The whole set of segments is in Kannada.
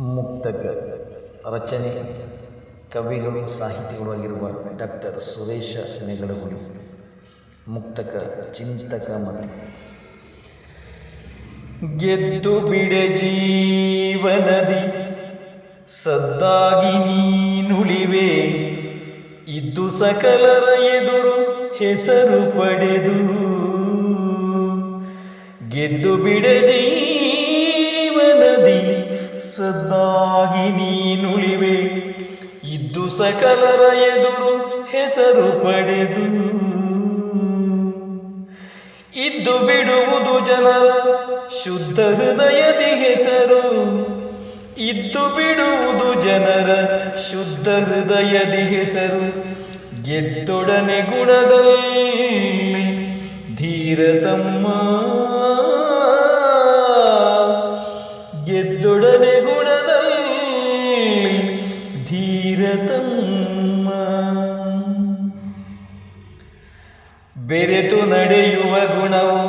ಮುಕ್ತಕ ರಚನೆ ಕವಿಗಳು ಸಾಹಿತಿಗಳು ಆಗಿರುವ ಡಾಕ್ಟರ್ ಸುರೇಶ ನೆಗಳಗುಳಿ ಮುಕ್ತಕ ಚಿಂತಕ ಮತ್ತು ಗೆದ್ದು ಬಿಡೆ ಜೀವನದಿ, ಸದ್ದಾಗಿ ನೀನುಳಿವೆ. ಇದ್ದು ಸಕಲರ ಎದುರು ಹೆಸರು ಪಡೆದು. ಗೆದ್ದು ಬಿಡೆ ಜೀವನದಿ ಇದ್ದು ಸಕಲರ ಎದುರು ಹೆಸರು ಪಡೆದು. ಇದ್ದು ಬಿಡುವುದು ಜನರ ಶುದ್ಧ ಹೃದಯದಿ ಹೆಸರು. ಇದ್ದು ಬಿಡುವುದು ಜನರ ಶುದ್ಧ ಹೃದಯದಿ ಹೆಸರು. ಗೆದ್ದೊಡನೆ ಗುಣದಲ್ಲಿ ಧೀರತಮ್ಮ. ಗೆದ್ದೊಡನೆ ಧೀರತಮ್ಮ ಬೆರೆತು ನಡೆಯುವ ಗುಣವು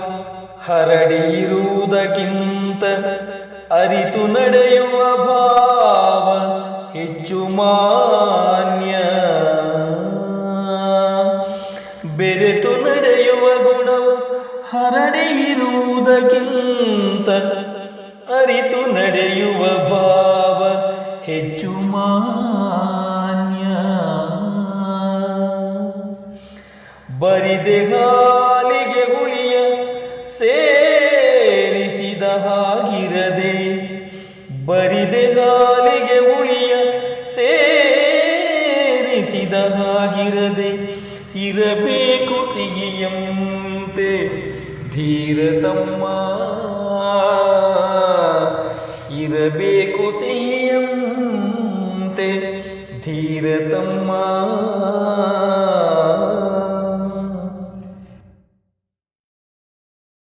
ಹರಡಿ ಇರುವುದಕ್ಕಿಂತ ಅರಿತು ನಡೆಯುವ ಭಾವ ಹೆಚ್ಚು ಮಾನ್ಯ. ಬೆರೆತು ನಡೆಯುವ ಗುಣವು ಹರಡಿ ಇರುವುದಕ್ಕಿಂತ ಅರಿತು ನಡೆಯುವ ಭಾವ ಹೆಚ್ಚು ಮಾನ್ಯ. ಬರಿದೆ ಹಾಲಿಗೆ ಹುಳಿಯ ಸೇರಿಸಿದ ಹಾಗಿರದೆ, ಬರಿದೆ ಹಾಲಿಗೆ ಹುಳಿಯ ಸೇರಿಸಿದ ಹಾಗಿರದೆ, ಇರಬೇಕು ಸಿಹಿಯಂತೆ ಧೀರತಮ್ಮ ಇರಬೇಕು ಸಿಹಿಯಂತೆ ಧೀರತಮ್ಮ